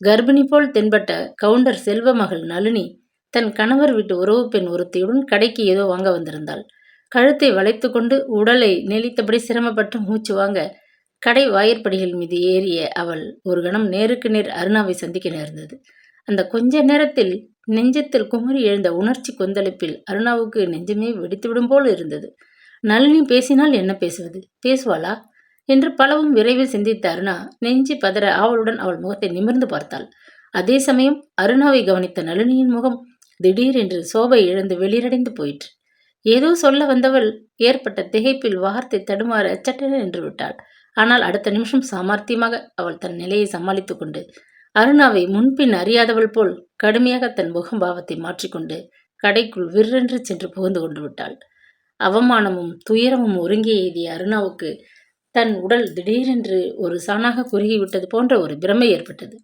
கர்ப்பிணி போல் தென்பட்ட கவுண்டர் செல்வ மகள் நளினி தன் கணவர் வீட்டு உறவு பெண் ஒருத்தியுடன் கடைக்கு ஏதோ வாங்க வந்திருந்தாள். கழுத்தை வளைத்து கொண்டு உடலை நெளித்தபடி சிரமப்பட்டு மூச்சு வாங்க கடை வாயிற்படிகள் மீது ஏறிய அவள் ஒரு கணம் நேருக்கு நேர் அருணாவை சந்திக்க நேர்ந்தது. அந்த கொஞ்ச நேரத்தில் நெஞ்சத்தில் குமரி எழுந்த உணர்ச்சி கொந்தளிப்பில் அருணாவுக்கு நெஞ்சமே வெடித்துவிடும் போல் இருந்தது. நளினி பேசினால் என்ன பேசுவது? பேசுவாளா? என்று பலவும் விரைவில் சிந்தித்த அருணா நெஞ்சு பதற ஆவலுடன் அவள் முகத்தை நிமிர்ந்து பார்த்தாள். அதே சமயம் அருணாவை கவனித்த நளினியின் முகம் திடீரென்று சோபை இழந்து வெளிரடைந்து போயிற்று. ஏதோ சொல்ல வந்தவள் ஏற்பட்ட திகைப்பில் வார்த்தை தடுமாற சட்டென நின்று விட்டாள். ஆனால் அடுத்த நிமிஷம் சாமர்த்தியமாக அவள் தன் நிலையை சமாளித்துக் கொண்டு அருணாவை முன்பின் அறியாதவள் போல் கடுமையாக தன் முகம்பாவத்தை மாற்றிக்கொண்டு கடைக்குள் விற்றென்று சென்று புகுந்து கொண்டு விட்டாள். அவமானமும் துயரமும் ஒருங்கே எய்திய அருணாவுக்கு தன் உடல் திடீரென்று ஒரு சாணாக குறுகிவிட்டது போன்ற ஒரு பிரமை ஏற்பட்டது.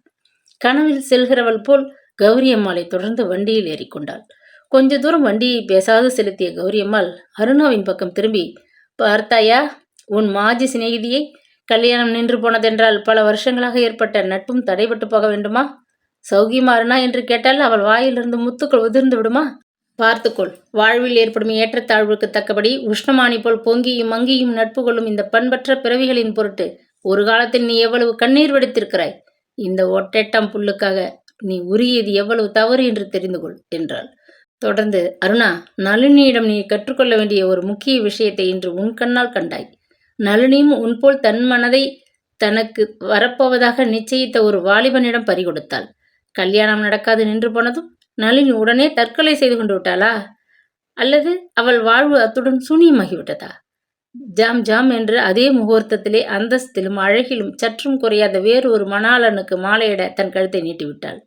கனவில் செல்கிறவள் போல் கௌரி அம்மாளை தொடர்ந்து வண்டியில் ஏறிக்கொண்டாள். கொஞ்ச தூரம் வண்டியை பேசாது செலுத்திய கௌரியம்மாள் அருணாவின் பக்கம் திரும்பி பார்த்தாயா உன் மாஜி சிநேகிதியை கல்யாணம் நின்று போனதென்றால் பல வருஷங்களாக ஏற்பட்ட நட்பும் தடைபட்டு போக வேண்டுமா? சௌகிமாறுனா என்று கேட்டால் அவள் வாயிலிருந்து முத்துக்கள் உதிர்ந்து விடுமா? பார்த்துக்கொள். வாழ்வில் ஏற்படும் ஏற்றத்தாழ்வுக்கு தக்கபடி உஷ்ணமானி போல் பொங்கியும் மங்கியும் நட்பு கொள்ளும் இந்த பண்பற்ற பிறவிகளின் பொருட்டு ஒரு காலத்தில் நீ எவ்வளவு கண்ணீர் வெடித்திருக்கிறாய்? இந்த ஒட்டெட்டம் புல்லுக்காக நீ உரியது எவ்வளவு தவறு என்று தெரிந்து கொள் என்றாள். தொடர்ந்து அருணா நளினியிடம் நீ கற்றுக்கொள்ள வேண்டிய ஒரு முக்கிய விஷயத்தை இன்று உன் கண்ணால் கண்டாய். நளினியும் உன்போல் தன் மனதை தனக்கு வரப்போவதாக நிச்சயித்த ஒரு வாலிபனிடம் பறிகொடுத்தாள். கல்யாணம் நடக்காது நின்று போனதும் நளினி உடனே தற்கொலை செய்து கொண்டு விட்டாளா? அல்லது அவள் வாழ்வு அத்துடன் சூனியமாகிவிட்டதா? ஜாம் ஜாம் என்று அதே முகூர்த்தத்திலே அந்தஸ்திலும் அழகிலும் சற்றும் குறையாத வேறு ஒரு மணாளனுக்கு மாலையிட தன் கழுத்தை நீட்டிவிட்டாள்.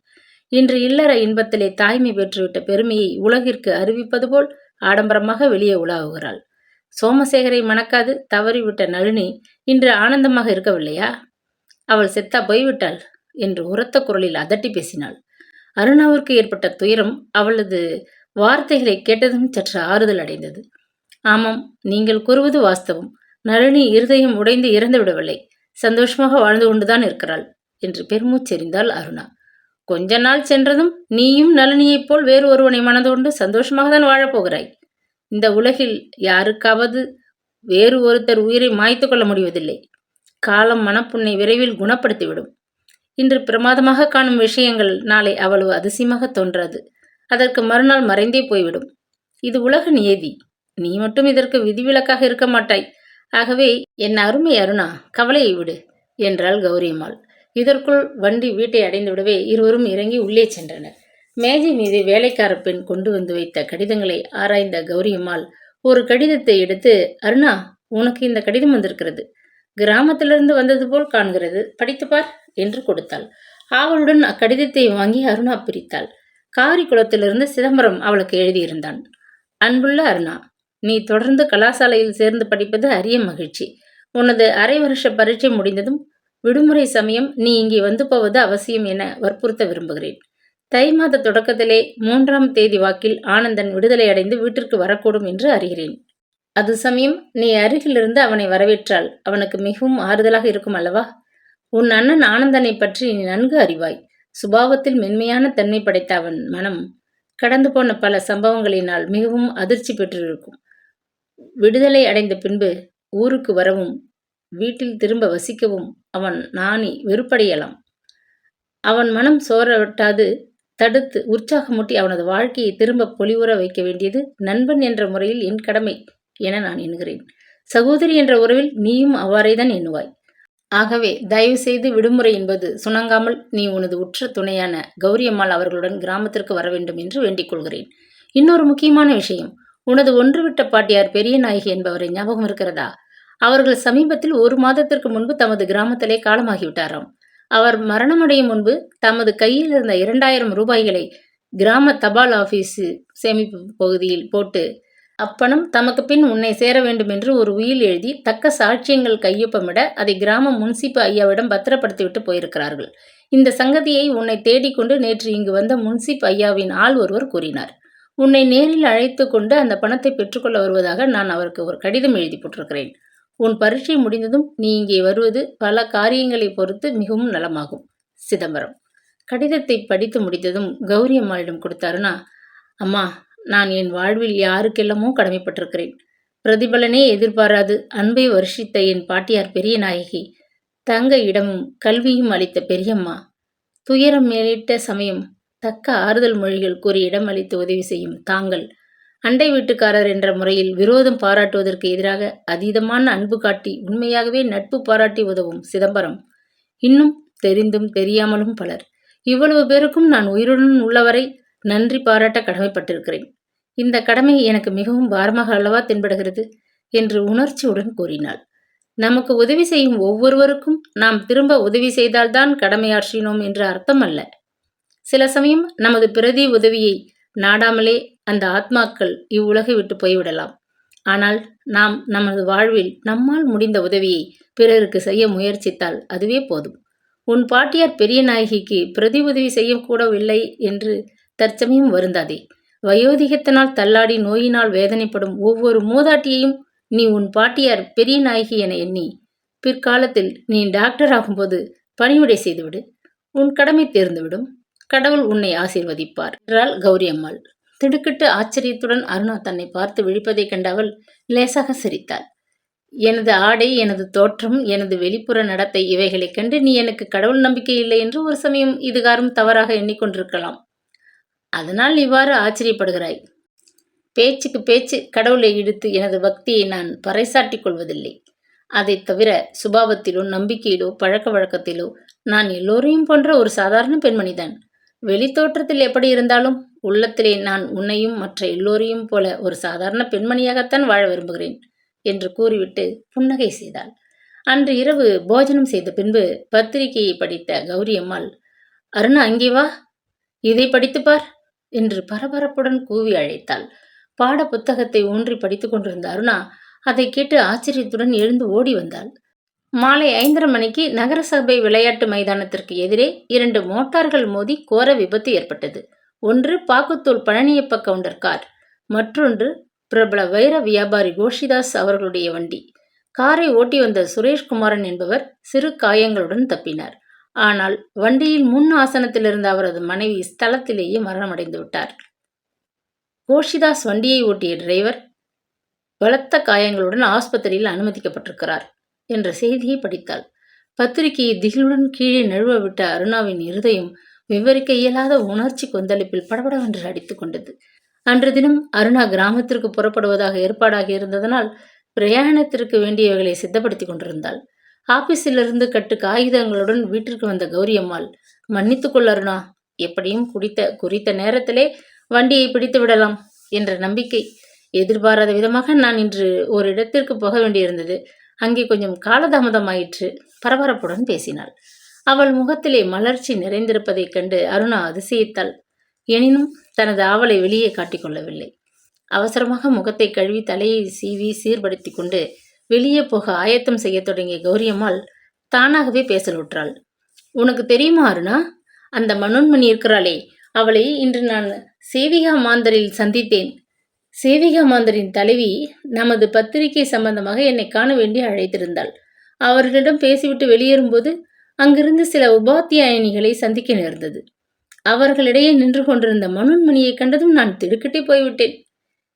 இன்று இல்லற இன்பத்திலே தாய்மை பெற்றுவிட்ட பெருமையை உலகிற்கு அறிவிப்பது போல் ஆடம்பரமாக வெளியே உலாவுகிறாள். சோமசேகரை மணக்காது தவறிவிட்ட நளினி இன்று ஆனந்தமாக இருக்கவில்லையா? அவள் செத்தா போய்விட்டாள் என்று உரத்த குரலில் அதட்டி பேசினாள். அருணாவிற்கு ஏற்பட்ட துயரம் அவளது வார்த்தைகளை கேட்டதும் சற்று ஆறுதல் அடைந்தது. ஆமாம் நீங்கள் கூறுவது வாஸ்தவம். நளினி இருதயம் உடைந்து இறந்து விடவில்லை சந்தோஷமாக வாழ்ந்து கொண்டுதான் இருக்கிறாள் என்று பெருமூச்செறிந்தாள் அருணா. கொஞ்ச நாள் சென்றதும் நீயும் நளினியைப் போல் வேறு ஒருவனை மணந்து கொண்டு சந்தோஷமாக தான் வாழப்போகிறாய் இந்த உலகில் யாருக்காவது வேறு ஒருத்தர் உயிரை மாய்த்து கொள்ள முடிவதில்லை. காலம் மனப்புண்ணை விரைவில் குணப்படுத்திவிடும். இன்று பிரமாதமாக காணும் விஷயங்கள் நாளை அவ்வளவு அதிசயமாக தோன்றாது. அதற்கு மறுநாள் மறைந்தே போய்விடும். இது உலக நியதி. நீ மட்டும் இதற்கு விதிவிலக்காக இருக்க மாட்டாய். ஆகவே என் அருமை அருணா கவலையை விடு என்றாள் கௌரியம்மாள் இதற்குள் வண்டி வீட்டை அடைந்து விடவே இருவரும் இறங்கி உள்ளே சென்றனர். மேஜை மீது வேலைக்கார பெண் கொண்டு வந்து வைத்த கடிதங்களை ஆராய்ந்த கௌரியம்மாள் ஒரு கடிதத்தை எடுத்து அருணா உனக்கு இந்த கடிதம் வந்திருக்கிறது. கிராமத்திலிருந்து வந்தது போல் காண்கிறது. படித்துப்பார் என்று கொடுத்தாள். ஆவலுடன் அக்கடிதத்தை வாங்கி அருணா பிரித்தாள். காரிக்குளத்திலிருந்து சிதம்பரம் அவளுக்கு எழுதியிருந்தான். அன்புள்ள அருணா நீ தொடர்ந்து கலாசாலையில் சேர்ந்து படிப்பது அரிய மகிழ்ச்சி. உனது அரை வருஷ பரீட்சை முடிந்ததும் விடுமுறை சமயம் நீ இங்கே வந்து போவது அவசியம் என வற்புறுத்த விரும்புகிறேன். தை மாத தொடக்கத்திலே மூன்றாம் தேதி வாக்கில் ஆனந்தன் விடுதலை அடைந்து வீட்டிற்கு வரக்கூடும் என்று அறிகிறேன். அது சமயம் நீ அருகிலிருந்து அவனை வரவேற்றால் அவனுக்கு மிகவும் ஆறுதலாக இருக்கும் அல்லவா? உன் அண்ணன் ஆனந்தனை பற்றி நீ நன்கு அறிவாய். சுபாவத்தில் மென்மையான தன்மை படைத்த அவன் மனம் கடந்து போன பல சம்பவங்களினால் மிகவும் அதிர்ச்சி பெற்றிருக்கும். விடுதலை அடைந்த பின்பு ஊருக்கு வரவும் வீட்டில் திரும்ப வசிக்கவும் அவன் நாணி வெறுப்படையலாம். அவன் மனம் சோரவிட்டாது தடுத்து உற்சாகமூட்டி அவனது வாழ்க்கையை திரும்ப பொலிவுற வைக்க வேண்டியது நண்பன் என்ற முறையில் என் கடமை என நான் எண்ணுகிறேன். சகோதரி என்ற உறவில் நீயும் அவ்வாறேதான் எண்ணுவாய். ஆகவே தயவு செய்து விடுமுறை என்பது சுணங்காமல் நீ உனது உற்ற துணையான கௌரியம்மாள் அவர்களுடன் கிராமத்திற்கு வர வேண்டும் என்று வேண்டிக் கொள்கிறேன். இன்னொரு முக்கியமான விஷயம் உனது ஒன்றுவிட்ட பாட்டியார் பெரிய நாயகி என்பவரை ஞாபகம் இருக்கிறதா? அவர்கள் சமீபத்தில் ஒரு மாதத்திற்கு முன்பு தமது கிராமத்திலே காலமாகிவிட்டாராம். அவர் மரணமடையும் முன்பு தமது கையில் இருந்த இரண்டாயிரம் ரூபாய்களை கிராம தபால் ஆபீஸு சேமிப்பு பகுதியில் போட்டு அப்பணம் தமக்கு பின் உன்னை சேர வேண்டும் என்று ஒரு உயில் எழுதி தக்க சாட்சியங்கள் கையொப்பமிட அதை கிராம முன்சிப்பு ஐயாவிடம் பத்திரப்படுத்திவிட்டு போயிருக்கிறார்கள். இந்த சங்கதியை உன்னை தேடிக்கொண்டு நேற்று இங்கு வந்த முன்சிப் ஐயாவின் ஆள் ஒருவர் கூறினார். உன்னை நேரில் அழைத்து கொண்டு அந்த பணத்தை பெற்றுக்கொள்ள வருவதாக நான் அவருக்கு ஒரு கடிதம் எழுதி போட்டிருக்கிறேன். உன் பரீட்சை முடிந்ததும் நீ இங்கே வருவது பல காரியங்களை பொறுத்து மிகவும் நலமாகும். சிதம்பரம். கடிதத்தை படித்து முடித்ததும் கௌரி அம்மாளிடம் கொடுத்த அம்மா நான் என் வாழ்வில் யாருக்கெல்லாமோ கடமைப்பட்டிருக்கிறேன். பிரதிபலனே எதிர்பாராது அன்பை வருஷித்த என் பாட்டியார் பெரிய நாயகி. தங்க இடமும் கல்வியும் அளித்த பெரியம்மா. துயரம் மேலிட்ட சமயம் தக்க ஆறுதல் மொழிகள் கூறி இடம் அளித்து உதவி செய்யும் தாங்கள். அண்டை வீட்டுக்காரர் என்ற முறையில் விரோதம் பாராட்டுவதற்கு எதிராக அதீதமான அன்பு காட்டி உண்மையாகவே நட்பு பாராட்டி உதவும் சிதம்பரம். இன்னும் தெரிந்தும் தெரியாமலும் பலர். இவ்வளவு பேருக்கும் நான் உயிருடன் உள்ளவரை நன்றி பாராட்ட கடமைப்பட்டிருக்கிறேன். இந்த கடமை எனக்கு மிகவும் பாரமாக அல்லவா தென்படுகிறது? என்று உணர்ச்சியுடன் கூறினாள். நமக்கு உதவி செய்யும் ஒவ்வொருவருக்கும் நாம் திரும்ப உதவி செய்தால்தான் கடமையாற்றினோம் என்று அர்த்தம் அல்ல. சில சமயம் நமது பிரதி உதவியை நாடாமலே அந்த ஆத்மாக்கள் இவ்வுலகை விட்டு போய்விடலாம். ஆனால் நாம் நமது வாழ்வில் நம்மால் முடிந்த உதவியை பிறருக்கு செய்ய முயற்சித்தால் அதுவே போதும். உன் பாட்டியார் பெரிய நாயகிக்கு பிரதி உதவி செய்யக்கூடவில்லை என்று தற்சமயம் வருந்தாதே. வயோதிகத்தினால் தள்ளாடி நோயினால் வேதனைப்படும் ஒவ்வொரு மூதாட்டியையும் நீ உன் பாட்டியார் பெரிய நாயகி என எண்ணி பிற்காலத்தில் நீ டாக்டர் ஆகும்போது பணிவிடை செய்துவிடு. உன் கடமை தேர்ந்துவிடும். கடவுள் உன்னை ஆசீர்வதிப்பார் என்றாள் கௌரி அம்மாள். திடுக்கிட்டு ஆச்சரியத்துடன் அருணா தன்னை பார்த்து விழிப்பதைக் கண்ட அவள் லேசாக சிரித்தாள். எனது ஆடை எனது தோற்றம் எனது வெளிப்புற நடத்தை இவைகளைக் கண்டு நீ எனக்கு கடவுள் நம்பிக்கை இல்லை என்று ஒரு சமயம் இதுகாரும் தவறாக எண்ணிக்கொண்டிருக்கலாம். அதனால் இவ்வாறு ஆச்சரியப்படுகிறாய். பேச்சுக்கு பேச்சு கடவுளை இழுத்து எனது பக்தியை நான் பறைசாட்டிக் கொள்வதில்லை. அதைத் தவிர சுபாவத்திலோ நம்பிக்கையிலோ பழக்க வழக்கத்திலோ நான் எல்லோரையும் போன்ற ஒரு சாதாரண பெண்மணிதான். வெளித்தோற்றத்தில் எப்படி இருந்தாலும் உள்ளத்திலே நான் உன்னையும் மற்ற எல்லோரையும் போல ஒரு சாதாரண பெண்மணியாகத்தான் வாழ விரும்புகிறேன் என்று கூறிவிட்டு புன்னகை செய்தாள். அன்று இரவு போஜனம் செய்த பின்பு பத்திரிகையை படித்த கௌரி அம்மாள் அருணா அங்கே வா. இதை படித்துப் பார். என்று பரபரப்புடன் கூவி அழைத்தாள். பாட புத்தகத்தை ஊன்றி படித்துக் கொண்டிருந்த அருணா அதை கேட்டு ஆச்சரியத்துடன் எழுந்து ஓடி வந்தாள். மாலை ஐந்தரை மணிக்கு நகரசபை விளையாட்டு மைதானத்திற்கு எதிரே இரண்டு மோட்டார்கள் மோதி கோர விபத்து ஏற்பட்டது. ஒன்று பாக்குத்தூள் பழனியப்ப கவுண்டர் கார் மற்றொன்று பிரபல வைர வியாபாரி கோஷிதாஸ் அவர்களுடைய வண்டி. காரை ஓட்டி வந்த சுரேஷ்குமாரன் என்பவர் சிறு காயங்களுடன் தப்பினார். ஆனால் வண்டியில் முன் ஆசனத்தில் இருந்த அவரது மனைவி ஸ்தலத்திலேயே மரணமடைந்து விட்டார் கோஷிதாஸ் வண்டியை ஓட்டிய டிரைவர் பலத்த காயங்களுடன் ஆஸ்பத்திரியில் அனுமதிக்கப்பட்டிருக்கிறார் என்ற செய்தியை படித்தாள். பத்திரிகையை திகிலுடன் கீழே நழுவ விட்ட அருணாவின் இருதயம் விவரிக்க இயலாத உணர்ச்சி கொந்தளிப்பில் படபடவென்று அடித்துக் கொண்டது. அன்று தினம் அருணா கிராமத்திற்கு புறப்படுவதாக ஏற்பாடாகி இருந்ததனால் பிரயாணத்திற்கு வேண்டியவைகளை சித்தப்படுத்திக் கொண்டிருந்தாள். ஆபீஸிலிருந்து கட்டு காகிதங்களுடன் வீட்டிற்கு வந்த கௌரியம்மாள் மன்னித்துக்கொள் அருணா எப்படியும் குடித்த குறித்த நேரத்திலே வண்டியை பிடித்து விடலாம் என்ற நம்பிக்கை எதிர்பாராத விதமாக நான் இன்று ஒரு இடத்திற்கு போக வேண்டியிருந்தது. அங்கே கொஞ்சம் காலதாமதமாயிற்று பரபரப்புடன் பேசினாள். அவள் முகத்திலே மலர்ச்சி நிறைந்திருப்பதைக் கண்டு அருணா அதிசயித்தாள். எனினும் தனது ஆவலை வெளியே காட்டிக்கொள்ளவில்லை அவசரமாக முகத்தை கழுவி தலையை சீவி சீர்படுத்தி கொண்டு வெளியே போக ஆயத்தம் செய்ய தொடங்கிய கௌரியம்மாள் தானாகவே பேசலுற்றாள் உனக்கு தெரியுமா அருணா? அந்த மனோன்மணி இருக்கிறாளே. அவளை இன்று நான் சேவிகா மாந்தரில் சந்தித்தேன். சேவிகா மாந்தரின் தலைவி நமது பத்திரிகை சம்பந்தமாக என்னை காண வேண்டி அழைத்திருந்தாள். அவர்களிடம் பேசிவிட்டு வெளியேறும்போது அங்கிருந்து சில உபாத்தியாயனிகளை சந்திக்க நேர்ந்தது. அவர்களிடையே நின்று கொண்டிருந்த மனோன்மணியை கண்டதும் நான் திடுக்கிட்டே போய்விட்டேன்.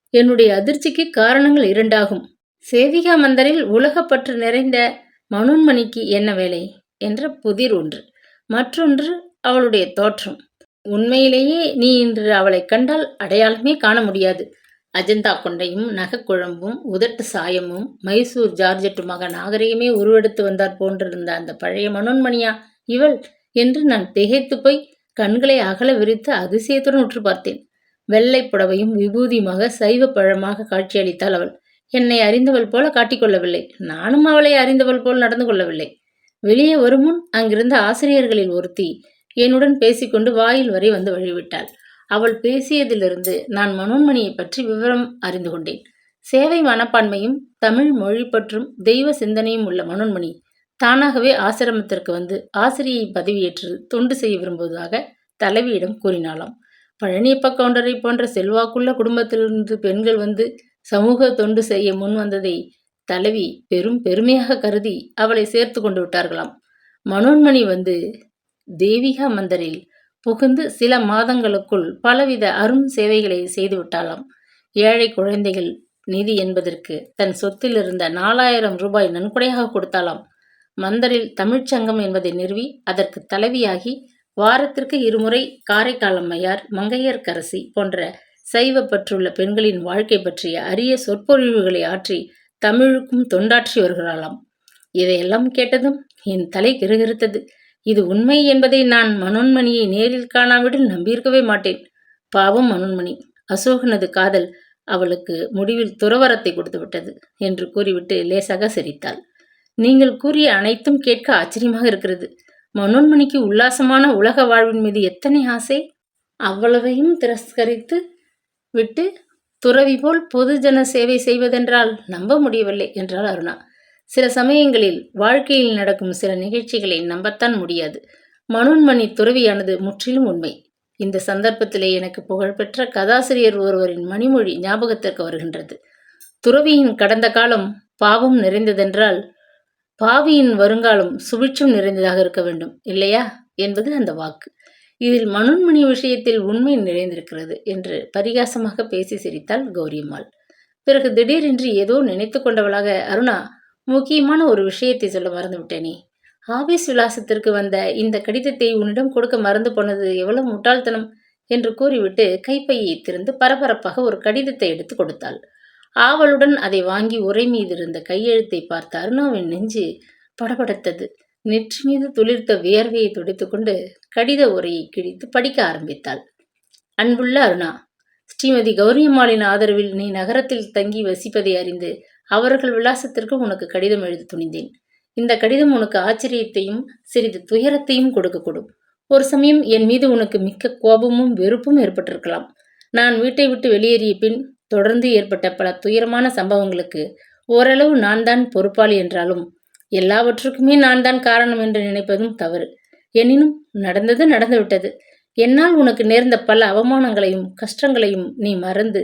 என்னுடைய அதிர்ச்சிக்கு காரணங்கள் இரண்டாகும். சேவிகா மந்தரில் உலகப்பற்று நிறைந்த மனோன்மணிக்கு என்ன வேலை? என்ற புதிர் ஒன்று. மற்றொன்று அவளுடைய தோற்றம். உண்மையிலேயே நீ இன்று அவளை கண்டால் அடையாளமே காண முடியாது. அஜந்தா கொண்டையும் நகைக்குழம்பும் உதட்டு சாயமும் மைசூர் ஜார்ஜெட்டுமாக நாகரிகமே உருவெடுத்து வந்தார் போன்றிருந்த அந்த பழைய மனோன்மணியா இவள்? என்று நான் திகைத்து போய் கண்களை அகல விரித்து அதிசயத்துடன் உற்று பார்த்தேன். வெள்ளை புடவையும் விபூதியுமாக சைவ பழமாக காட்சியளித்தாள் அவள். என்னை அறிந்தவள் போல காட்டிக்கொள்ளவில்லை. நானும் அவளை அறிந்தவள் போல் நடந்து கொள்ளவில்லை. வெளியே வருமுன் அங்கிருந்த ஆசிரியர்களில் ஒருத்தி என்னுடன் பேசிக்கொண்டு வாயில் வரை வந்து வழிவிட்டாள். அவள் பேசியதிலிருந்து நான் மனோன்மணியை பற்றி விவரம் அறிந்து கொண்டேன். சேவை மனப்பான்மையும் தமிழ் மொழி பற்றும் தெய்வ சிந்தனையும் உள்ள மனோன்மணி தானாகவே ஆசிரமத்திற்கு வந்து ஆசிரியை பதவியேற்று தொண்டு செய்ய விரும்புவதாக தலைவியிடம் கூறினாளாம். பழனியப்ப கவுண்டரை போன்ற செல்வாக்குள்ள குடும்பத்திலிருந்து பெண்கள் வந்து சமூக தொண்டு செய்ய முன் வந்ததை தலைவி பெரும் பெருமையாக கருதி அவளை சேர்த்து கொண்டு விட்டார்களாம். மனோன்மணி வந்து தேவிகா மந்தரில் புகுந்து சில மாதங்களுக்குள் பலவித அரும் சேவைகளை செய்துவிட்டாளாம் ஏழை குழந்தைகள் நிதி என்பதற்கு தன் சொத்தில் இருந்த நாலாயிரம் ரூபாய் நன்கொடையாக கொடுத்தாளாம். மந்தரில் தமிழ்ச்சங்கம் என்பதை நிறுவி அதற்கு தலைவியாகி வாரத்திற்கு இருமுறை காரைக்கால் அம்மையார் மங்கையர்க்கரசி போன்ற சைவப்பற்றுள்ள பெண்களின் வாழ்க்கை பற்றிய அரிய சொற்பொழிவுகளை ஆற்றி தமிழுக்கும் தொண்டாற்றி வருகிறாளாம். இதையெல்லாம் கேட்டதும் என் தலை கிருகிருத்தது இது உண்மை என்பதை நான் மனோன்மணியை நேரில் காணாவிடில் நம்பியிருக்கவே மாட்டேன். பாவம் மனோன்மணி. அசோகனது காதல் அவளுக்கு முடிவில் துறவரத்தை கொடுத்து விட்டது என்று கூறிவிட்டு லேசாக சிரித்தாள். நீங்கள் கூறிய அனைத்தும் கேட்க ஆச்சரியமாக இருக்கிறது. மனோன்மணிக்கு உல்லாசமான உலக வாழ்வின் மீது எத்தனை ஆசை? அவ்வளவையும் திரஸ்கரித்து விட்டு துறவி போல் பொதுஜன சேவை செய்வதென்றால் நம்ப முடியவில்லை என்றால் அருணா. சில சமயங்களில் வாழ்க்கையில் நடக்கும் சில நிகழ்ச்சிகளை நம்பத்தான் முடியாது. மனோன்மணி துறவியானது முற்றிலும் உண்மை. இந்த சந்தர்ப்பத்திலே எனக்கு புகழ்பெற்ற கதாசிரியர் ஒருவரின் மணிமொழி ஞாபகத்திற்கு வருகின்றது. துறவியின் கடந்த காலம் பாவம் நிறைந்ததென்றால் பாவியின் வருங்காலம் சுபிட்சம் நிறைந்ததாக இருக்க வேண்டும் இல்லையா? என்பது அந்த வாக்கு. இதில் மனோன்மணி விஷயத்தில் உண்மை நிறைந்திருக்கிறது என்று பரிகாசமாக பேசி சிரித்தாள் கௌரியம்மாள் பிறகு திடீரென்று ஏதோ நினைத்து கொண்டவளாக அருணா முக்கியமான ஒரு விஷயத்தை சொல்ல மறந்துவிட்டேனே ஆபீஸ் விலாசத்திற்கு வந்த இந்த கடிதத்தை உன்னிடம் கொடுக்க மறந்து போனது எவ்வளவு முட்டாள்தனம் என்று கூறிவிட்டு கைப்பையை திறந்து பரபரப்பாக ஒரு கடிதத்தை எடுத்து கொடுத்தாள். ஆவலுடன் அதை வாங்கி உரை மீது இருந்த கையெழுத்தை பார்த்த அருணாவின் நெஞ்சு படபடத்தது. நெற்றி மீது துளிர்த்த வியர்வையை துடைத்துக்கொண்டு கடித உரையை கிழித்து படிக்க ஆரம்பித்தாள். அன்புள்ள அருணா ஸ்ரீமதி கௌரியம்மாளின் ஆதரவில் நீ நகரத்தில் தங்கி வசிப்பதை அறிந்து அவர்கள் விலாசத்திற்கு உனக்கு கடிதம் எழுத துணிந்தேன். இந்த கடிதம் உனக்கு ஆச்சரியத்தையும் சிறிது துயரத்தையும் கொடுக்கக்கூடும் ஒரு சமயம் என் மீது உனக்கு மிக்க கோபமும் வெறுப்பும் ஏற்பட்டிருக்கலாம். நான் வீட்டை விட்டு வெளியேறிய பின் தொடர்ந்து ஏற்பட்ட பல துயரமான சம்பவங்களுக்கு ஓரளவு நான் தான் பொறுப்பாளி என்றாலும் எல்லாவற்றுக்குமே நான் தான் காரணம் என்று நினைப்பதும் தவறு. எனினும் நடந்தது நடந்துவிட்டது. என்னால் உனக்கு நேர்ந்த பல அவமானங்களையும் கஷ்டங்களையும் நீ மறந்து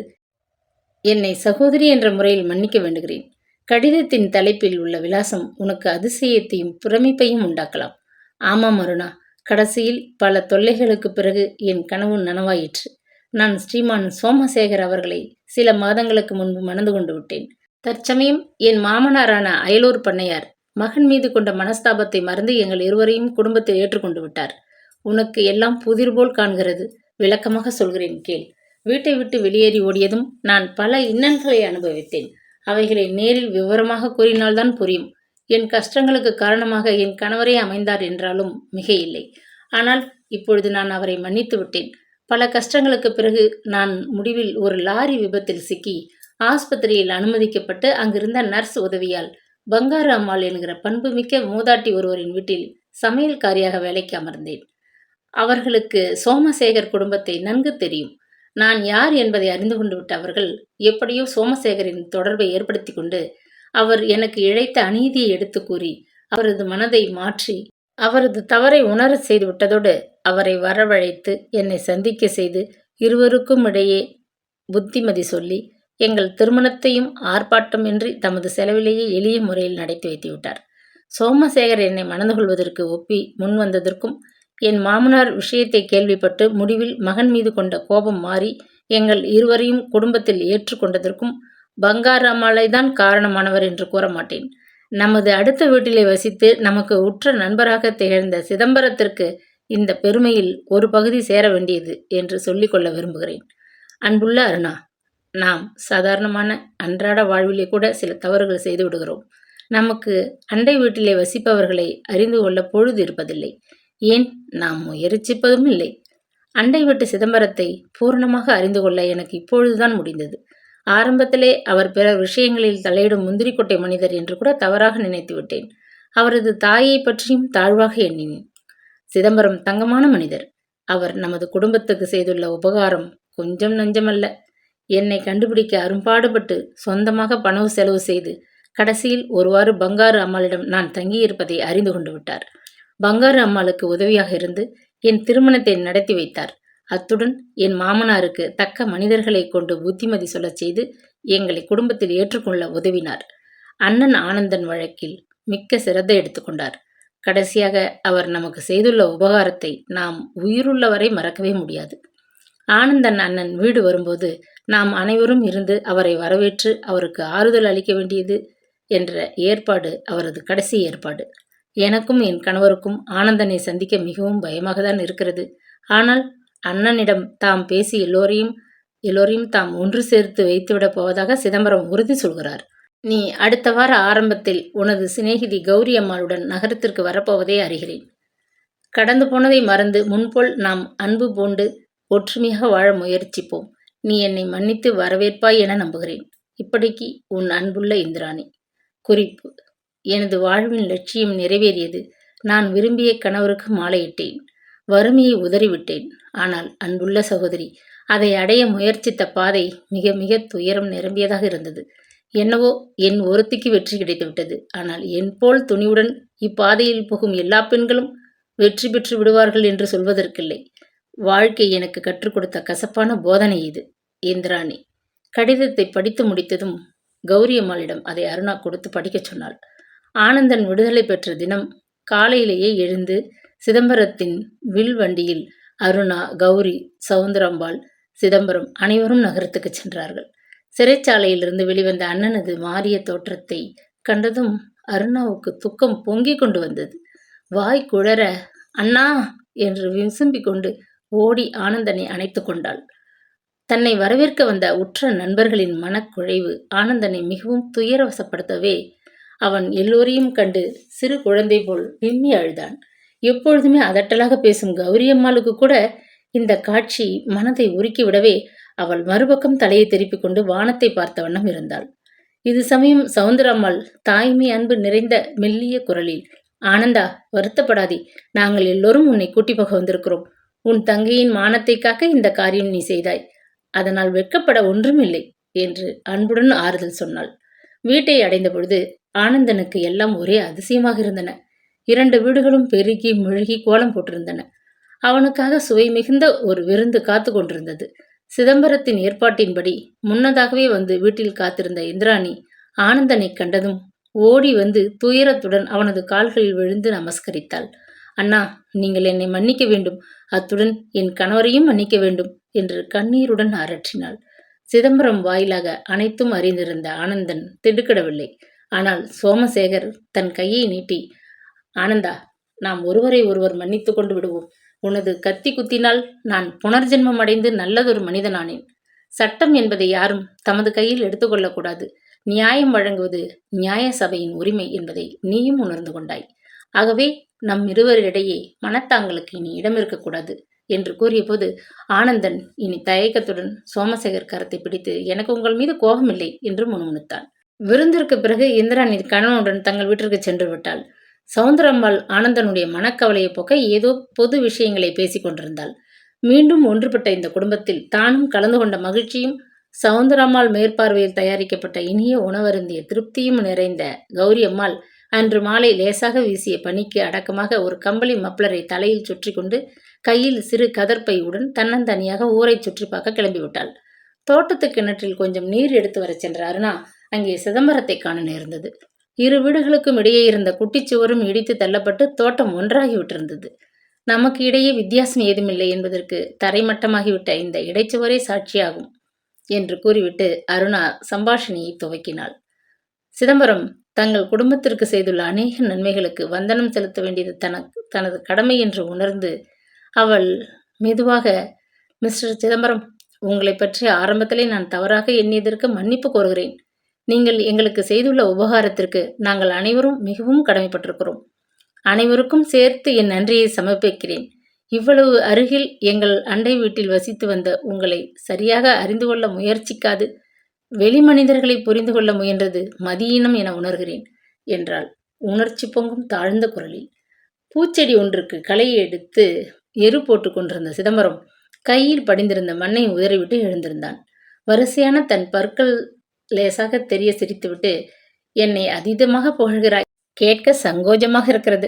என்னை சகோதரி என்ற முறையில் மன்னிக்க வேண்டுகிறேன். கடிதத்தின் தலைப்பில் உள்ள விலாசம் உனக்கு அதிசயத்தையும் பிரமிப்பையும் உண்டாக்கலாம். ஆமாம் அருணா கடைசியில் பல தொல்லைகளுக்கு பிறகு என் கனவு நனவாயிற்று. நான் ஸ்ரீமான் சோமசேகர் அவர்களை சில மாதங்களுக்கு முன்பு மணந்து கொண்டு விட்டேன். தற்சமயம் என் மாமனாரான அயலூர் பண்ணையார் மகன் மீது கொண்ட மனஸ்தாபத்தை மறந்து எங்கள் இருவரையும் குடும்பத்தில் ஏற்றுக்கொண்டு விட்டார். உனக்கு எல்லாம் புதிர் போல் காண்கிறது. விளக்கமாக சொல்கிறேன் கேள். வீட்டை விட்டு வெளியேறி ஓடியதும் நான் பல இன்னல்களை அனுபவித்தேன். அவைகளை நேரில் விவரமாக கூறினால்தான் புரியும். என் கஷ்டங்களுக்கு காரணமாக என் கணவரே அமைந்தார் என்றாலும் மிக இல்லை ஆனால் இப்பொழுது நான் அவரை மன்னித்து விட்டேன். பல கஷ்டங்களுக்கு பிறகு நான் முடிவில் ஒரு லாரி விபத்தில் சிக்கி ஆஸ்பத்திரியில் அனுமதிக்கப்பட்டு அங்கிருந்த நர்ஸ் உதவியால் பங்காரு அம்மாள் என்கிற பண்புமிக்க மூதாட்டி ஒருவரின் வீட்டில் சமையல்காரியாக வேலைக்கு அமர்ந்தேன். அவர்களுக்கு சோமசேகர் குடும்பத்தை நன்கு தெரியும். நான் யார் என்பதை அறிந்து கொண்டு விட்ட அவர்கள் எப்படியோ சோமசேகரின் தொடர்பை ஏற்படுத்தி கொண்டு அவர் எனக்கு இழைத்த அநீதியை எடுத்து கூறி அவரது மனதை மாற்றி அவரது தவறை உணர செய்து விட்டதோடு அவரை வரவழைத்து என்னை சந்திக்க செய்து இருவருக்கும் இடையே புத்திமதி சொல்லி எங்கள் திருமணத்தையும் ஆர்ப்பாட்டமின்றி தமது செலவிலேயே எளிய முறையில் நடத்தி வைத்துவிட்டார். சோமசேகர் என்னை மணந்து கொள்வதற்கு ஒப்பி முன் வந்ததற்கும் என் மாமனார் விஷயத்தை கேள்விப்பட்டு முடிவில் மகன் மீது கொண்ட கோபம் மாறி எங்கள் இருவரையும் குடும்பத்தில் ஏற்றுக்கொண்டதற்கும் பங்காராமாலை தான் காரணமானவர் என்று கூற மாட்டேன் நமது அடுத்த வீட்டிலே வசித்து நமக்கு உற்ற நண்பராக திகழ்ந்த சிதம்பரத்திற்கு இந்த பெருமையில் ஒரு பகுதி சேர வேண்டியது என்று சொல்லிக்கொள்ள விரும்புகிறேன். அன்புள்ள அருணா. நாம் சாதாரணமான அன்றாட வாழ்விலே கூட சில தவறுகள் செய்து விடுகிறோம். நமக்கு அண்டை வீட்டிலே வசிப்பவர்களை அறிந்து கொள்ள பொழுது இருப்பதில்லை. ஏன்? நாம் முயற்சிப்பதும் இல்லை. அண்டை வீட்டு சிதம்பரத்தை பூர்ணமாக அறிந்து கொள்ள எனக்கு இப்பொழுதுதான் முடிந்தது. ஆரம்பத்திலே அவர் பிற விஷயங்களில் தலையிடும் முந்திரிக்கொட்டை மனிதர் என்று கூட தவறாக நினைத்து விட்டேன். அவரது தாயை பற்றியும் தாழ்வாக எண்ணினேன். சிதம்பரம் தங்கமான மனிதர். அவர் நமது குடும்பத்துக்கு செய்துள்ள உபகாரம் கொஞ்சம் நஞ்சமல்ல. என்னை கண்டுபிடிக்க அரும்பாடுபட்டு சொந்தமாக பணவு செலவு செய்து கடைசியில் ஒருவாறு பங்காரு அம்மாளிடம் நான் தங்கியிருப்பதை அறிந்து கொண்டு விட்டார். பங்காரு அம்மாளுக்கு உதவியாக இருந்து என் திருமணத்தை நடத்தி வைத்தார். அத்துடன் என் மாமனாருக்கு தக்க மனிதர்களை கொண்டு புத்திமதி சொல்லச் செய்து எங்களை குடும்பத்தில் ஏற்றுக்கொள்ள உதவினார். அண்ணன் ஆனந்தன் வழக்கில் மிக்க சிரத்தை எடுத்துக்கொண்டார் கடைசியாக அவர் நமக்கு செய்துள்ள உபகாரத்தை நாம் உயிருள்ளவரை மறக்கவே முடியாது. ஆனந்தன் அண்ணன் வீடு வரும்போது நாம் அனைவரும் இருந்து அவரை வரவேற்று அவருக்கு ஆறுதல் அளிக்க வேண்டியது என்ற ஏற்பாடு அவரது கடைசி ஏற்பாடு. எனக்கும் என் கணவருக்கும் ஆனந்தனை சந்திக்க மிகவும் பயமாக தான் இருக்கிறது. ஆனால் அண்ணனிடம் தாம் பேசி எல்லோரையும் எல்லோரையும் தாம் ஒன்று சேர்த்து வைத்துவிடப் போவதாக சிதம்பரம் உறுதி சொல்கிறார். நீ அடுத்த வார ஆரம்பத்தில் உனது சிநேகிதி கௌரி அம்மாளுடன் நகரத்திற்கு வரப்போவதை அறிகிறேன். கடந்து போனதை மறந்து முன்போல் நாம் அன்பு பூண்டு ஒற்றுமையாக வாழ முயற்சிப்போம். நீ என்னை மன்னித்து வரவேற்பாய் என நம்புகிறேன். இப்படிக்கு உன் அன்புள்ள இந்திராணி. குறிப்பு. எனது வாழ்வின் லட்சியம் நிறைவேறியது. நான் விரும்பிய கணவருக்கு மாலையிட்டேன். வறுமையை உதறிவிட்டேன். ஆனால் அன்புள்ள சகோதரி அதை அடைய முயற்சித்த பாதை மிக மிக துயரம் நிரம்பியதாக இருந்தது. என்னவோ என் ஒருத்திக்கு வெற்றி கிடைத்துவிட்டது. ஆனால் என் போல் துணிவுடன் இப்பாதையில் போகும் எல்லா பெண்களும் வெற்றி பெற்று விடுவார்கள் என்று சொல்வதற்கில்லை. வாழ்க்கை எனக்கு கற்றுக் கொடுத்த கசப்பான போதனை இது இந்திராணி. கடிதத்தை படித்து முடித்ததும் கௌரியம்மாளிடம் அதை அருணா கொடுத்து படிக்கச் சொன்னாள். ஆனந்தன் விடுதலை பெற்ற தினம் காலையிலேயே எழுந்து சிதம்பரத்தின் வில் வண்டியில் அருணா கௌரி சவுந்தரம்பாள் சிதம்பரம் அனைவரும் நகரத்துக்கு சென்றார்கள். சிறைச்சாலையிலிருந்து வெளிவந்த அண்ணனது மாறிய தோற்றத்தை கண்டதும் அருணாவுக்கு துக்கம் பொங்கிக் கொண்டு வந்தது. வாய் குழற அண்ணா என்று விசும்பிக் கொண்டு ஓடி ஆனந்தனை அணைத்து கொண்டாள். தன்னை வரவேற்க வந்த உற்ற நண்பர்களின் மனக்குழைவு ஆனந்தனை மிகவும் துயரவசப்படுத்தவே அவன் எல்லோரையும் கண்டு சிறு குழந்தை போல் விம்மி அழுதான். எப்பொழுதுமே அதட்டலாக பேசும் கௌரியம்மாளுக்கு கூட இந்த காட்சி மனதை உருக்கிவிடவே அவள் மறுபக்கம் தலையை திருப்பிக் கொண்டு வானத்தை பார்த்த வண்ணம் இருந்தாள். இது சமயம் சவுந்தரம்மாள் தாய்மை அன்பு நிறைந்த மெல்லிய குரலில் ஆனந்தா வருத்தப்படாதே நாங்கள் எல்லோரும் உன்னை கூட்டி போக வந்திருக்கிறோம். உன் தங்கையின் மானத்தை காக்க இந்த காரியம் நீ செய்தாய். அதனால் வெட்கப்பட ஒன்றுமில்லை என்று அன்புடன் ஆறுதல் சொன்னாள். வீட்டை அடைந்த பொழுது ஆனந்தனுக்கு எல்லாம் ஒரே அதிசயமாக இருந்தன. இரண்டு வீடுகளும் பெருகி முழுகி கோலம் போட்டிருந்தன. அவனுக்காக சுவை மிகுந்த ஒரு விருந்து காத்து கொண்டிருந்தது. சிதம்பரத்தின் ஏற்பாட்டின்படி முன்னதாகவே வந்து வீட்டில் காத்திருந்த இந்திராணி ஆனந்தனை கண்டதும் ஓடி வந்து துயரத்துடன் அவனது கால்களில் விழுந்து நமஸ்கரித்தாள். அண்ணா நீங்கள் என்னை மன்னிக்க வேண்டும். அத்துடன் என் கணவரையும் மன்னிக்க வேண்டும் என்று கண்ணீருடன் அரற்றினாள். சிதம்பரம் வாயிலாக அனைத்தும் அறிந்திருந்த ஆனந்தன் திடுக்கிடவில்லை. ஆனால் சோமசேகர் தன் கையை நீட்டி ஆனந்தா நாம் ஒருவரை ஒருவர் மன்னித்து கொண்டு விடுவோம். உனது கத்தி குத்தினால் நான் புனர்ஜென்மம் அடைந்து நல்லதொரு மனிதனானேன். சட்டம் என்பதை யாரும் தமது கையில் எடுத்துக்கொள்ளக்கூடாது நியாயம் வழங்குவது நியாய சபையின் உரிமை என்பதை நீயும் உணர்ந்து கொண்டாய். ஆகவே நம் இருவரிடையே மனத்தாங்களுக்கு இனி இடம் இருக்கக்கூடாது என்று கூறியபோது ஆனந்தன் இனி தயக்கத்துடன் சோமசேகர் கரத்தை பிடித்து எனக்கு உங்கள் மீது கோபமில்லை என்று முணுமுணுத்தான் விருந்திற்கு பிறகு இந்திராணி கணவனுடன் தங்கள் வீட்டிற்கு சென்று விட்டாள். சவுந்தரம்மாள் ஆனந்தனுடைய மனக்கவலையை போக்க ஏதோ பொது விஷயங்களை பேசிக் கொண்டிருந்தாள். மீண்டும் ஒன்றுபட்ட இந்த குடும்பத்தில் தானும் கலந்து கொண்ட மகிழ்ச்சியும் சவுந்தரம்மாள் மேற்பார்வையில் தயாரிக்கப்பட்ட இனிய உணவருந்திய திருப்தியும் நிறைந்த கௌரி அம்மாள் அன்று மாலை லேசாக வீசிய பனிக்கு அடக்கமாக ஒரு கம்பளி மப்ளரை தலையில் சுற்றி கொண்டு கையில் சிறு கதற்பையுடன் தன்னந்தனியாக ஊரை சுற்றி பார்க்க கிளம்பிவிட்டாள். தோட்டத்து கிணற்றில் கொஞ்சம் நீர் எடுத்து வரச் சென்ற அருணா அங்கே சிதம்பரத்தை காண நேர்ந்தது. இரு வீடுகளுக்கும் இடையே இருந்த குட்டிச்சுவரும் இடித்து தள்ளப்பட்டு தோட்டம் ஒன்றாகிவிட்டிருந்தது நமக்கு இடையே வித்தியாசம் ஏதுமில்லை என்பதற்கு தரைமட்டமாகிவிட்ட இந்த இடைச்சுவரே சாட்சியாகும் என்று கூறிவிட்டு அருணா சம்பாஷணையை துவக்கினாள். சிதம்பரம் தங்கள் குடும்பத்திற்கு செய்துள்ள அநேக நன்மைகளுக்கு வந்தனம் செலுத்த வேண்டியது தனக்கு தனது கடமை என்று உணர்ந்து அவள் மெதுவாக மிஸ்டர் சிதம்பரம் உங்களை பற்றி ஆரம்பத்திலே நான் தவறாக எண்ணியதற்கு மன்னிப்பு கோருகிறேன். நீங்கள் எங்களுக்கு செய்துள்ள உபகாரத்திற்கு நாங்கள் அனைவரும் மிகவும் கடமைப்பட்டிருக்கிறோம். அனைவருக்கும் சேர்த்து என் நன்றியை சமர்ப்பிக்கிறேன். இவ்வளவு அருகில் எங்கள் அண்டை வீட்டில் வசித்து வந்த உங்களை சரியாக அறிந்து கொள்ள முயற்சிக்காது. வெளி மனிதர்களை புரிந்து கொள்ள முயன்றது மதியீனம் என உணர்கிறேன் என்றாள். உணர்ச்சி பொங்கும் தாழ்ந்த குரலில். பூச்செடி ஒன்றுக்கு களையை எடுத்து எரு போட்டு கொண்டிருந்த சிதம்பரம் கையில் படிந்திருந்த மண்ணை உதறிவிட்டு எழுந்திருந்தான். வரிசையான தன் பற்கள் லேசாக தெரிய சிரித்துவிட்டு என்னை அதீதமாக புகழ்கிறாய். கேட்க சங்கோஜமாக இருக்கிறது.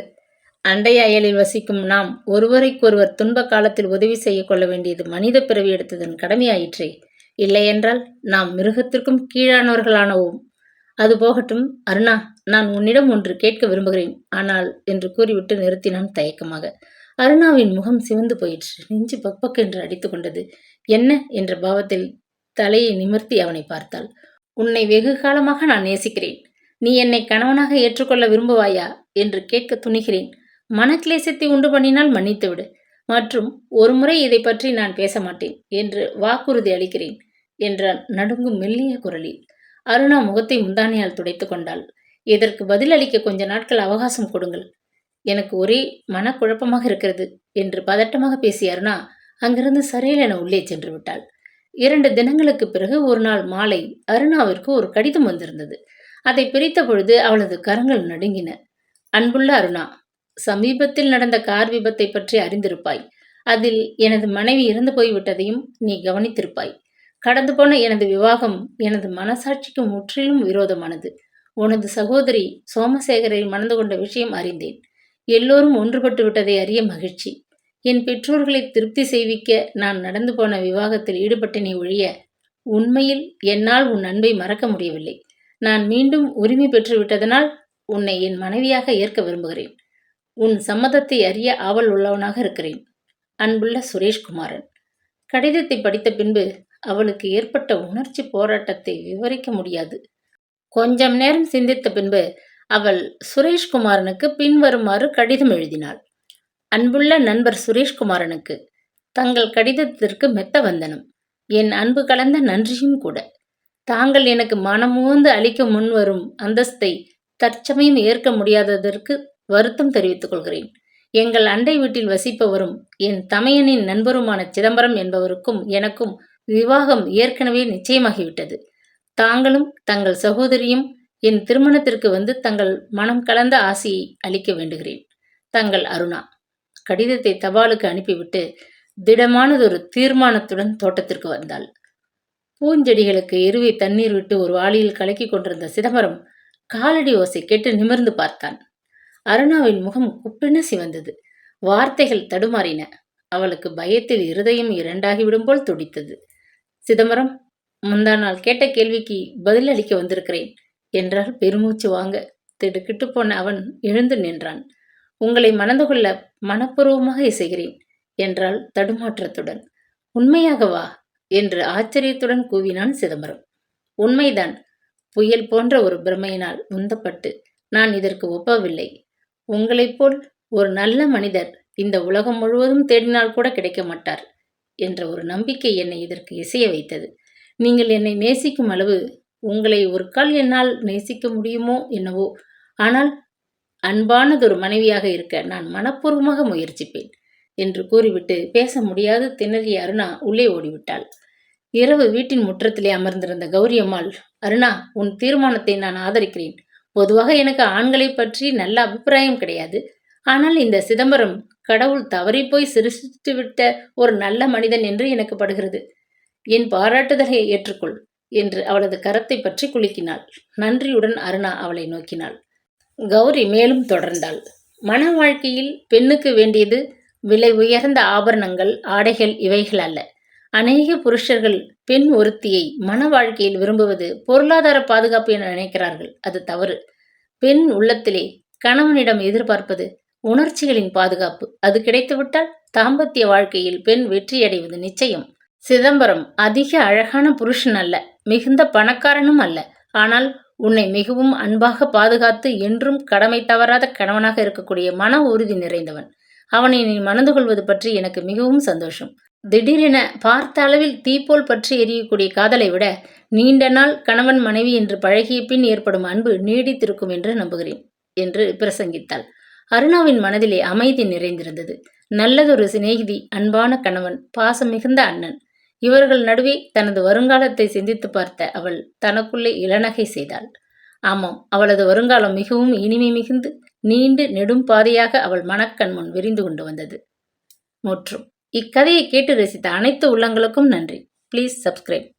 அண்டை அயலில் வசிக்கும் நாம் ஒருவரைக்கொருவர் துன்ப காலத்தில் உதவி செய்ய கொள்ள வேண்டியது மனித பிறவி எடுத்ததன் கடமையாயிற்றே. இல்லையென்றால் நாம் மிருகத்திற்கும் கீழானவர்களானவோம். அது போகட்டும் அருணா நான் உன்னிடம் ஒன்று கேட்க விரும்புகிறேன். ஆனால் என்று கூறிவிட்டு நிறுத்தினான் தயக்கமாக. அருணாவின் முகம் சிவந்து போயிற்று. நெஞ்சு பக்பக் என்று அடித்து கொண்டது. என்ன? என்ற பாவத்தில் தலையை நிமிர்த்தி அவனை பார்த்தாள். உன்னை வெகு காலமாக நான் நேசிக்கிறேன். நீ என்னை கணவனாக ஏற்றுக்கொள்ள விரும்புவாயா? என்று கேட்க துணிகிறேன். மனக்லேசத்தை உண்டு பண்ணினால் மன்னித்துவிடு. மற்றும் ஒருமுறை இதை பற்றி நான் பேச மாட்டேன் என்று வாக்குறுதி அளிக்கிறேன். என்றான் நடுங்கும் மெல்லிய குரலில் அருணா முகத்தை முந்தானையால் துடைத்து கொண்டாள். இதற்கு பதில் அளிக்க கொஞ்ச நாட்கள் அவகாசம் கொடுங்கள். எனக்கு ஒரே மனக்குழப்பமாக இருக்கிறது என்று பதட்டமாக பேசிய அருணா அங்கிருந்து சரையில் என உள்ளே சென்று விட்டாள். இரண்டு தினங்களுக்கு பிறகு ஒரு நாள் மாலை அருணாவிற்கு ஒரு கடிதம் வந்திருந்தது. அதை பிரித்த பொழுது அவளது கரங்கள் நடுங்கின. அன்புள்ள அருணா சமீபத்தில் நடந்த கார் விபத்தை பற்றி அறிந்திருப்பாய். அதில் எனது மனைவி இறந்து போய்விட்டதையும் நீ கவனித்திருப்பாய். கடந்து போன எனது விவாகம் எனது மனசாட்சிக்கு முற்றிலும் விரோதமானது. உனது சகோதரி சோமசேகரை மணந்து கொண்ட விஷயம் அறிந்தேன். எல்லோரும் ஒன்றுபட்டு விட்டதை அறிய மகிழ்ச்சி. என் பெற்றோர்களை திருப்தி செய்விக்க நான் நடந்து போன விவாகத்தில் ஈடுபட்டேனே ஒழிய உண்மையில் என்னால் உன் அன்பை மறக்க முடியவில்லை. நான் மீண்டும் உரிமை பெற்றுவிட்டதனால் உன்னை என் மனைவியாக ஏற்க விரும்புகிறேன். உன் சம்மதத்தை அறிய ஆவல் உள்ளவனாக இருக்கிறேன். அன்புள்ள சுரேஷ்குமாரன். கடிதத்தை படித்த பின்பு அவளுக்கு ஏற்பட்ட உணர்ச்சி போராட்டத்தை விவரிக்க முடியாது. கொஞ்சம் நேரம் சிந்தித்த பின்பு அவள் சுரேஷ்குமாரனுக்கு பின்வருமாறு கடிதம் எழுதினாள். அன்புள்ள நண்பர் சுரேஷ்குமாரனுக்கு தங்கள் கடிதத்திற்கு மெத்த வந்தனம். என் அன்பு கலந்த நன்றியும் கூட. தாங்கள் எனக்கு மனமுகந்து அளிக்க முன்வரும் அந்தஸ்தை தற்சமயம் ஏற்க முடியாததற்கு வருத்தம் தெரிவித்துக் கொள்கிறேன். எங்கள் அண்டை வீட்டில் வசிப்பவரும் என் தமையனின் நண்பருமான சிதம்பரம் என்பவருக்கும் எனக்கும் விவாகம் ஏற்கனவே நிச்சயமாகிவிட்டது. தாங்களும் தங்கள் சகோதரியும் என் திருமணத்திற்கு வந்து தங்கள் மனம் கலந்த ஆசையை அளிக்க வேண்டுகிறேன். தங்கள் அருணா கடிதத்தை தபாலுக்கு அனுப்பிவிட்டு திடமானதொரு தீர்மானத்துடன் தோட்டத்திற்கு வந்தாள். பூஞ்செடிகளுக்கு எருவை தண்ணீர் விட்டு ஒரு வாளியில் கலக்கி கொண்டிருந்த சிதம்பரம் காலடி ஓசை கேட்டு நிமிர்ந்து பார்த்தான். அருணாவின் முகம் குப்பென சிவந்தது. வார்த்தைகள் தடுமாறின. அவளுக்கு பயத்தில் இருதயம் இரண்டாகிவிடும் போல் துடித்தது. சிதம்பரம் முந்தா நாள் கேட்ட கேள்விக்கு பதில் அளிக்க வந்திருக்கிறேன். என்றால் பெருமூச்சு வாங்க. திடுக்கிட்டு போன அவன் எழுந்து நின்றான். உங்களை மணந்து கொள்ள மனப்பூர்வமாக இசைகிறேன் என்றால் தடுமாற்றத்துடன். உண்மையாகவா? என்று ஆச்சரியத்துடன் கூவினான் சிதம்பரம். உண்மைதான். புயல் போன்ற ஒரு பிரமையினால் உந்தப்பட்டு நான் இதற்கு ஒப்பவில்லை. உங்களைப் போல் ஒரு நல்ல மனிதர் இந்த உலகம் முழுவதும் தேடினால் கூட கிடைக்க மாட்டார். என்ற ஒரு நம்பிக்கை என்னை இதற்கு இசைய வைத்தது. நீங்கள் என்னை நேசிக்கும் அளவு உங்களை ஒரு கால் என்னால் நேசிக்க முடியுமோ என்னவோ ஆனால் அன்பானதொரு மனைவியாக இருக்க நான் மனப்பூர்வமாக முயற்சிப்பேன் என்று கூறிவிட்டு பேச முடியாது திணறிய அருணா உள்ளே ஓடிவிட்டாள். இரவு வீட்டின் முற்றத்திலே அமர்ந்திருந்த கௌரியம்மாள் அருணா உன் தீர்மானத்தை நான் ஆதரிக்கிறேன். பொதுவாக எனக்கு ஆண்களை பற்றி நல்ல அபிப்பிராயம் கிடையாது. ஆனால் இந்த சிதம்பரம் கடவுள் தவறிப்போய் சிருஷ்டித்துவிட்ட ஒரு நல்ல மனிதன் என்று எனக்கு படுகிறது. என் பாராட்டுதலை ஏற்றுக்கொள் என்று அவளது கரத்தை பற்றி குலுக்கினாள். நன்றியுடன் அருணா அவளை நோக்கினாள். கௌரி மேலும் தொடர்ந்தாள். மன வாழ்க்கையில் பெண்ணுக்கு வேண்டியது விலை உயர்ந்த ஆபரணங்கள் ஆடைகள் இவைகள் அல்ல. அநேக புருஷர்கள் பெண் ஒருத்தியை மன வாழ்க்கையில் விரும்புவது பொருளாதார பாதுகாப்பு என நினைக்கிறார்கள். அது தவறு. பெண் உள்ளத்திலே கணவனிடம் எதிர்பார்ப்பது உணர்ச்சிகளின் பாதுகாப்பு. அது கிடைத்துவிட்டால் தாம்பத்திய வாழ்க்கையில் பெண் வெற்றியடைவது நிச்சயம். சிதம்பரம் அதிக அழகான புருஷன் அல்ல மிகுந்த பணக்காரனும் அல்ல. ஆனால் உன்னை மிகவும் அன்பாக பாதுகாத்து என்றும் கடமை தவறாத கணவனாக இருக்கக்கூடிய மன உறுதி நிறைந்தவன். அவனை நீ மணந்து கொள்வது பற்றி எனக்கு மிகவும் சந்தோஷம். திடீரென பார்த்த அளவில் தீப்போல் பற்றி எரியக்கூடிய காதலை விட நீண்ட நாள் கணவன் மனைவி என்று பழகிய பின் ஏற்படும் அன்பு நீடித்திருக்கும் என்று நம்புகிறேன் என்று பிரசங்கித்தாள். அருணாவின் மனதிலே அமைதி நிறைந்திருந்தது. நல்லதொரு சிநேகிதி அன்பான கணவன் பாசம் மிகுந்த அண்ணன். இவர்கள் நடுவே தனது வருங்காலத்தை சிந்தித்து பார்த்த அவள் தனக்குள்ளே இளநகை செய்தாள். ஆமாம் அவளது வருங்காலம் மிகவும் இனிமை மிகுந்து நீண்டு நெடும் பாதையாக அவள் மனக்கண் முன் விரிந்து கொண்டு வந்தது. முற்றும் இக்கதையை கேட்டு ரசித்த அனைத்து உள்ளங்களுக்கும் நன்றி. Please subscribe